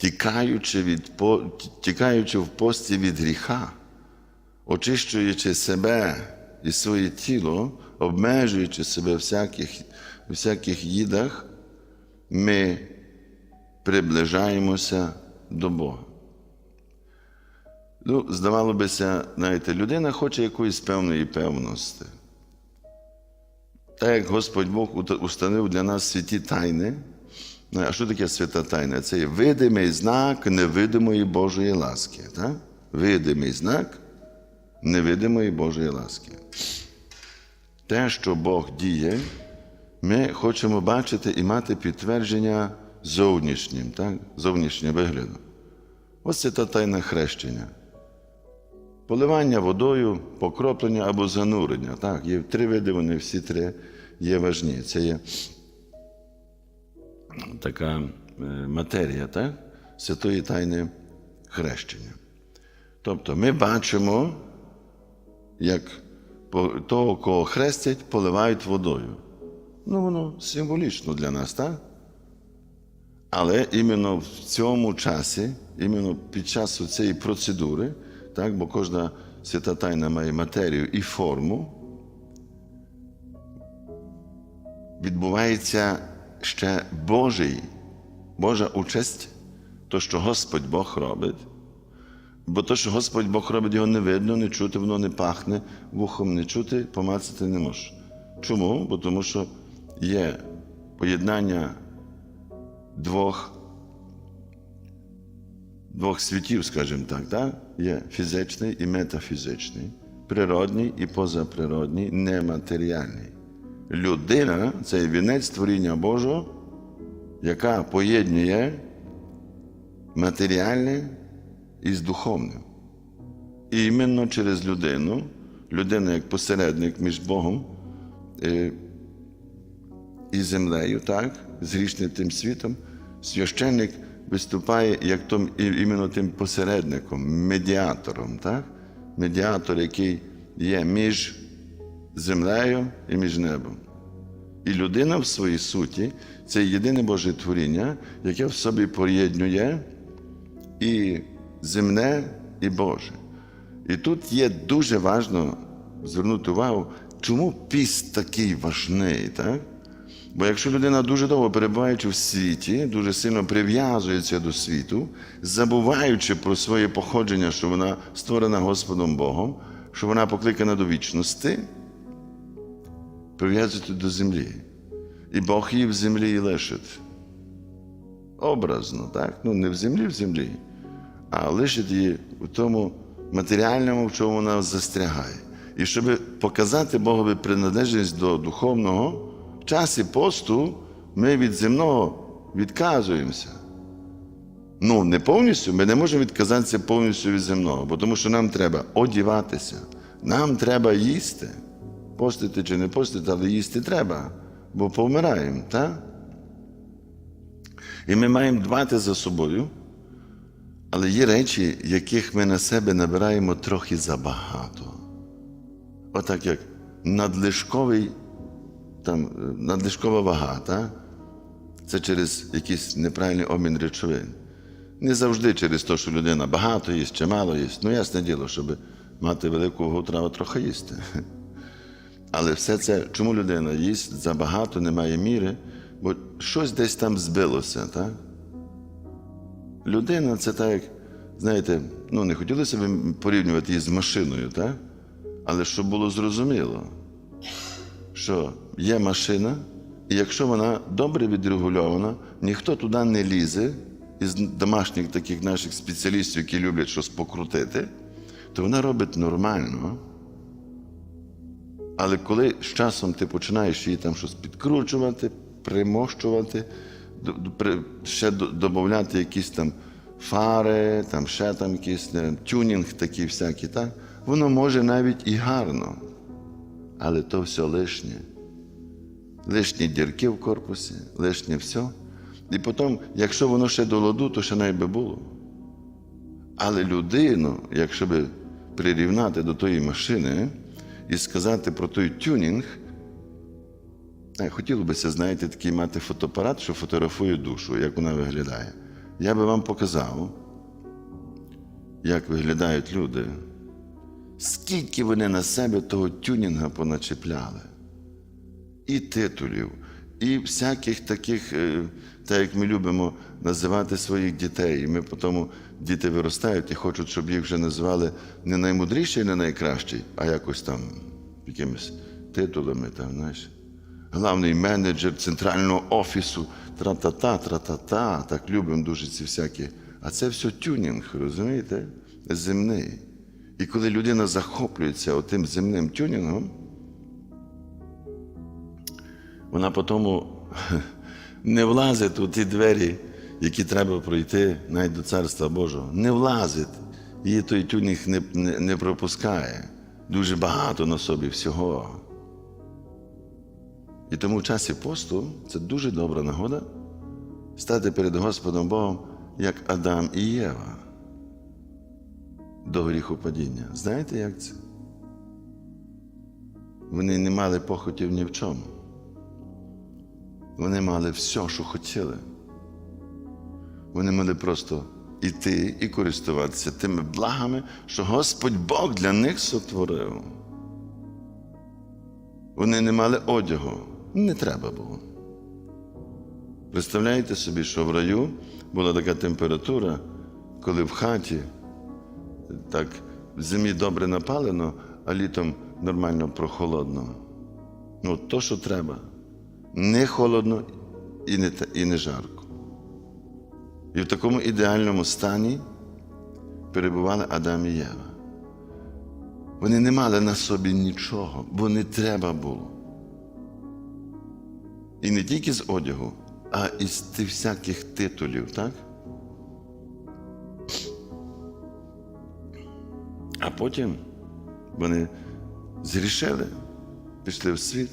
тікаючи, від, тікаючи в пості від гріха, очищуючи себе і своє тіло, обмежуючи себе всяких, всяких їдах, ми приближаємося до Бога. Ну, здавало бися, знаєте, людина хоче якоїсь певної певності. Так як Господь Бог установив для нас святі тайни. Ну, А що таке свята тайна? Це є видимий знак невидимої Божої ласки. Так? Видимий знак невидимої Божої ласки. Те, що Бог діє, ми хочемо бачити і мати підтвердження зовнішнім, так? зовнішнього вигляду. Ось це та тайна хрещення. Поливання водою, покроплення або занурення. Так, є три види, вони всі три є важні. Це є така е, матерія, так? святої тайни хрещення. Тобто ми бачимо, як того, кого хрестять, поливають водою. Ну, воно символічно для нас, так? Але іменно в цьому часі, іменно під час цієї процедури, так, бо кожна свята тайна має матерію і форму, відбувається ще Божий, Божа участь, то, що Господь Бог робить. Бо то, що Господь Бог робить, його не видно, не чути, воно не пахне, вухом не чути, помацати не можеш. Чому? Бо тому що є поєднання двох, двох світів, скажімо так, так? є фізичний і метафізичний, природній і позаприродній, нематеріальний. Людина це вінець творіння Божого, яка поєднує матеріальне із духовним. І іменно через людину, людина як посередник між Богом е, і землею, так, з грішним тим світом, священник виступає як том, іменно тим посередником, медіатором, так? медіатор, який є між землею і між небом. І людина в своїй суті це єдине Боже творіння, яке в собі поєднує і земне, і Боже. І тут є дуже важливо звернути увагу, чому піст такий важний, так? Бо якщо людина дуже довго перебуваючи в світі, дуже сильно прив'язується до світу, забуваючи про своє походження, що вона створена Господом Богом, що вона покликана до вічності, прив'язується до землі. І Бог її в землі і лишить. Образно, так? Ну, не в землі, в землі, а лишить її в тому матеріальному, в чому вона застрягає. І щоб показати Богові приналежність до духовного, в часі посту ми від земного відказуємося. Ну, не повністю, ми не можемо відказатися повністю від земного, бо тому що нам треба одіватися, нам треба їсти. Постити чи не постити, але їсти треба, бо помираємо, так? І ми маємо дбати за собою, але є речі, яких ми на себе набираємо трохи забагато. Отак як надлишковий, там, надлишкова вага, так? це через якийсь неправильний обмін речовин. Не завжди через те, що людина багато їсть чи мало їсть. Ну, ясне діло, щоб мати велику вагу, треба трохи їсти. Але все це, чому людина їсть забагато, немає міри, бо щось десь там збилося, так? Людина це так, як, знаєте, ну не хотілося б порівнювати її з машиною, так? Але щоб було зрозуміло, що є машина, і якщо вона добре відрегульована, ніхто туди не лізе із домашніх таких наших спеціалістів, які люблять щось покрутити, то вона робить нормально. Але коли з часом ти починаєш її там щось підкручувати, примощувати, ще додати якісь там фари, там ще там якийсь тюнінг такий всякий, так? воно може навіть і гарно. Але то все лишнє. Лишні дірки в корпусі, лишнє все. І потім, якщо воно ще до ладу, то ще навіть би було. Але людину, якщо би прирівнати до тої машини і сказати про той тюнінг, е, хотіло б, знаєте, такий мати фотоапарат, що фотографує душу, як вона виглядає. я би вам показав, як виглядають люди, скільки вони на себе того тюнінга поначепляли. І титулів, і всяких таких, е, так як ми любимо називати своїх дітей. І ми потім діти виростають і хочуть, щоб їх вже називали не наймудріший, не найкращий, а якось там якимись титулами, там, знаєш. Главний менеджер центрального офісу, тра-та-та, тра-та-та. Так любимо дуже ці всякі. А це все тюнінг, розумієте? Земний. І коли людина захоплюється отим земним тюнінгом, вона потім не влазить у ті двері, які треба пройти навіть до Царства Божого. Не влазить. Її той тюнінг не, не, не пропускає. Дуже багато на собі всього. І тому в часі посту це дуже добра нагода стати перед Господом Богом, як Адам і Єва до гріхопадіння. Знаєте, як це? Вони не мали похотів ні в чому. Вони мали все, що хотіли. Вони мали просто йти і користуватися тими благами, що Господь Бог для них сотворив. Вони не мали одягу, не треба було. Представляєте собі, що в раю була така температура, коли в хаті так в зимі добре напалено, а літом нормально прохолодно. Ну, то, що треба. Не холодно і не, і не жарко. І в такому ідеальному стані перебували Адам і Єва. Вони не мали на собі нічого, бо не треба було. І не тільки з одягу, а і з тих всяких титулів, так? А потім вони зрішили, пішли в світ,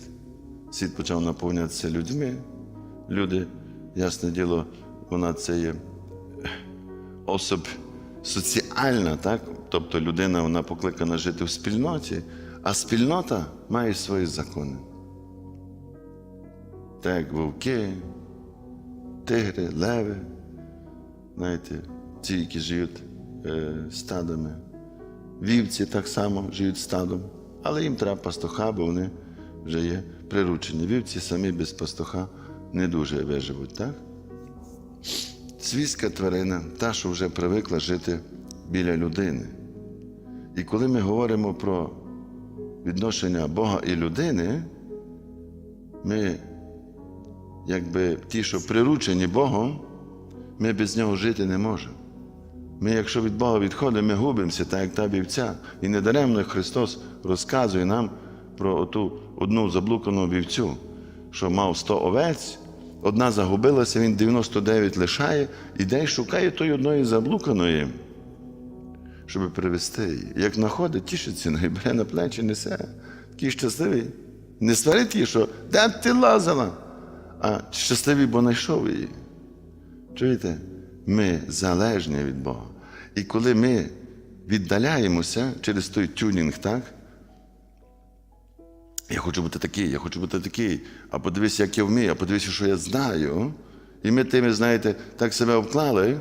світ почав наповнятися людьми. Люди, ясне діло, вона це є особ соціальна, так? тобто людина вона покликана жити в спільноті, а спільнота має свої закони. Так як вовки, тигри, леви, знаєте, ті, які живуть е, стадами. Вівці так само живуть стадом, але їм треба пастуха, бо вони вже є приручені. Вівці самі без пастуха не дуже виживуть, так? Свійська тварина, та, що вже привикла жити біля людини. І коли ми говоримо про відношення Бога і людини, ми, якби ті, що приручені Богом, ми без нього жити не можемо. Ми, якщо від Бога відходимо, ми губимося, так як та вівця. І недаремно Христос розказує нам про ту одну заблукану вівцю, що мав 100 овець, одна загубилася, він 99 лишає, іде і шукає тої одної заблуканої, щоб привезти її. Як знаходить, тішиться, і бере на плечі, несе. Такий щасливий. Не сварить її, що де ти лазила, а щасливий, бо знайшов її. Чуєте? Ми залежні від Бога. І коли ми віддаляємося через той тюнінг, так? Я хочу бути такий, я хочу бути такий, а подивися, як я вмію, а подивися, що я знаю. І ми тими, знаєте, так себе обклали,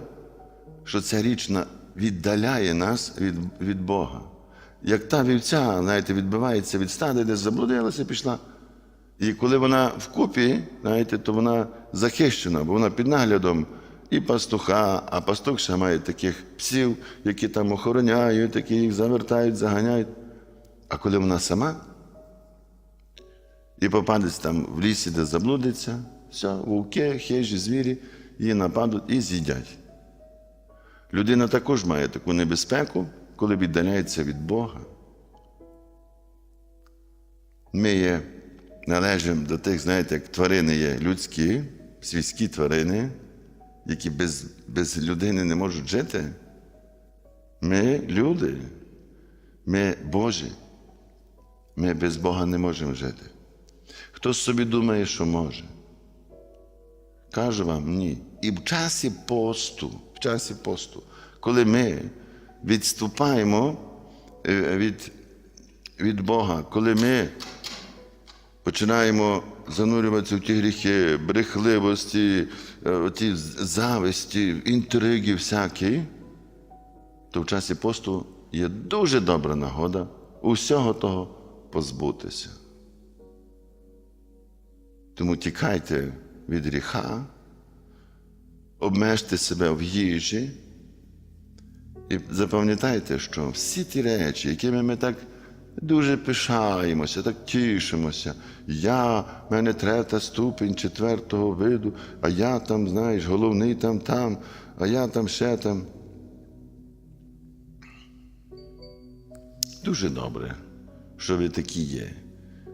що ця річ віддаляє нас від, від Бога. Як та вівця, знаєте, відбивається від стади, де заблудилася, пішла. І коли вона вкупі, знаєте, то вона захищена, бо вона під наглядом і пастуха, а пастух ще має таких псів, які там охороняють, які їх завертають, заганяють. А коли вона сама і попадеться там в лісі, де заблудиться, все, вовки, хижі, звірі її нападуть і з'їдять. Людина також має таку небезпеку, коли віддаляється від Бога. Ми є, належимо до тих, знаєте, як тварини є людські, свійські тварини, які без, без людини не можуть жити. Ми люди, ми Божі. Ми без Бога не можемо жити. Хтось собі думає, що може. Кажу вам ні. І в часі посту, в часі посту, коли ми відступаємо е, від, від Бога, коли ми починаємо занурюватися в ті гріхи, брехливості, е, ті зависті, інтриги всякі, то в часі посту є дуже добра нагода усього того позбутися. Тому тікайте від гріха, обмежте себе в їжі і запам'ятайте, що всі ті речі, якими ми так дуже пишаємося, так тішимося. Я, в мене третя ступінь четвертого виду, а я там, знаєш, головний там там, а я там ще там. Дуже добре, що ви такі є.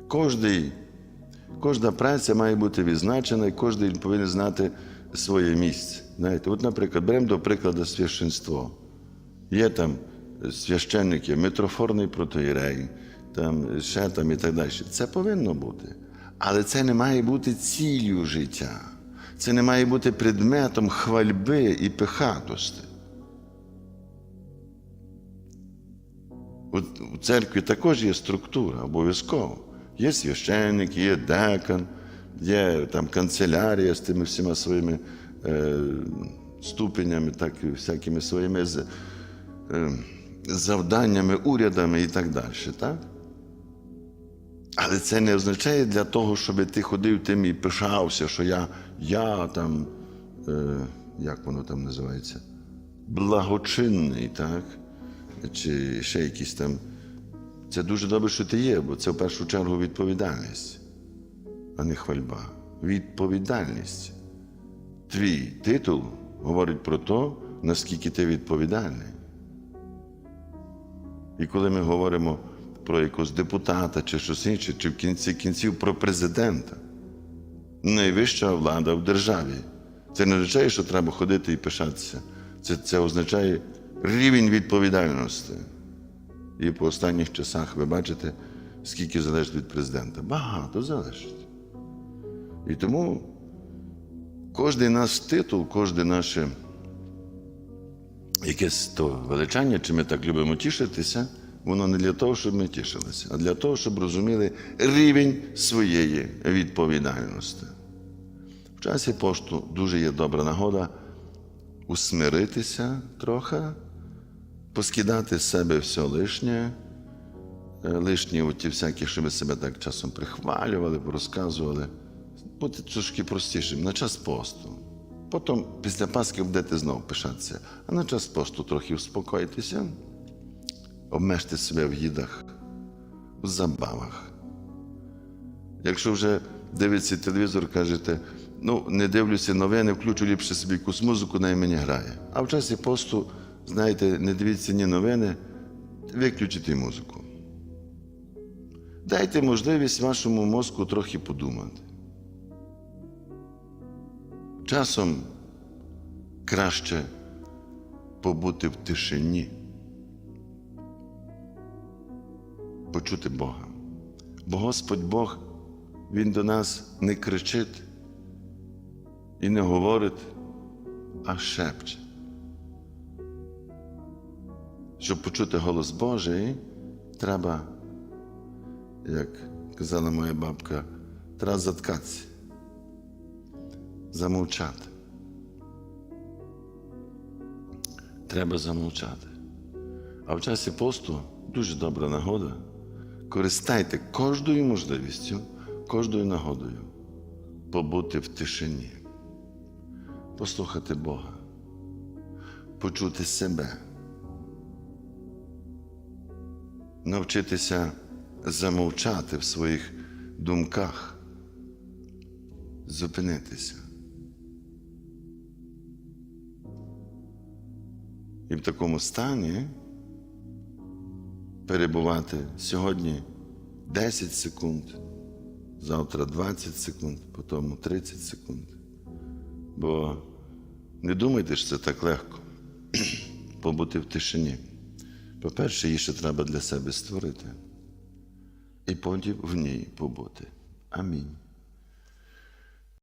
Кожний, кожна праця має бути відзначена, і кожен повинен знати своє місце. Знаєте, от, наприклад, беремо до прикладу священство. Є там священники, митрофорний протоїрей, там ще там і так далі. Це повинно бути. Але це не має бути ціллю життя. Це не має бути предметом хвальби і пихатості. У, церкві також є структура, обов'язково. Є священник, є декан, є там канцелярія з тими всіма своїми е, ступенями, так і всякими своїми з, е, завданнями, урядами і так далі. Так? Але це не означає для того, щоб ти ходив тим і пишався, що я, я там, е, як воно там називається, благочинний, так? Чи ще якісь там. Це дуже добре, що ти є, бо це в першу чергу відповідальність, а не хвальба. Відповідальність. Твій титул говорить про те, наскільки ти відповідальний. І коли ми говоримо про якогось депутата чи щось інше, чи в кінці кінців про президента, найвища влада в державі. Це не означає, що треба ходити і пишатися. Це, це означає рівень відповідальності. І по останніх часах ви бачите, скільки залежить від президента. Багато залежить. І тому кожен наш титул, кожне наше якесь то величання, чи ми так любимо тішитися, воно не для того, щоб ми тішилися, а для того, щоб розуміли рівень своєї відповідальності. В часі пошту дуже є добра нагода усмиритися трохи, поскидати з себе все лишнє, е, лишні оті всякі, що ви себе так часом прихвалювали, розказували. Бути трошки простішим на час посту. Потім після Пасхи будете знову пишатися, а на час посту трохи успокойтеся, обмежте себе в їдах, в забавах. Якщо вже дивиться телевізор, кажете, ну не дивлюся новини, включу ліпше собі якусь музику, най мені грає. А в часі посту, знаєте, не дивіться ні новини, виключите музику. Дайте можливість вашому мозку трохи подумати. Часом краще побути в тишині, почути Бога. Бо Господь Бог, Він до нас не кричить і не говорить, а шепче. Щоб почути голос Божий, треба, як казала моя бабка, треба заткатися замовчати. Треба замовчати. А в часі посту дуже добра нагода. Користайте кожною можливістю, кожною нагодою побути в тишині, послухати Бога, почути себе, навчитися замовчати в своїх думках, зупинитися. І в такому стані перебувати сьогодні 10 секунд, завтра 20 секунд, потім 30 секунд. Бо не думайте, що це так легко побути в тишині. По-перше, її ще треба для себе створити, і потім в ній побути. Амінь.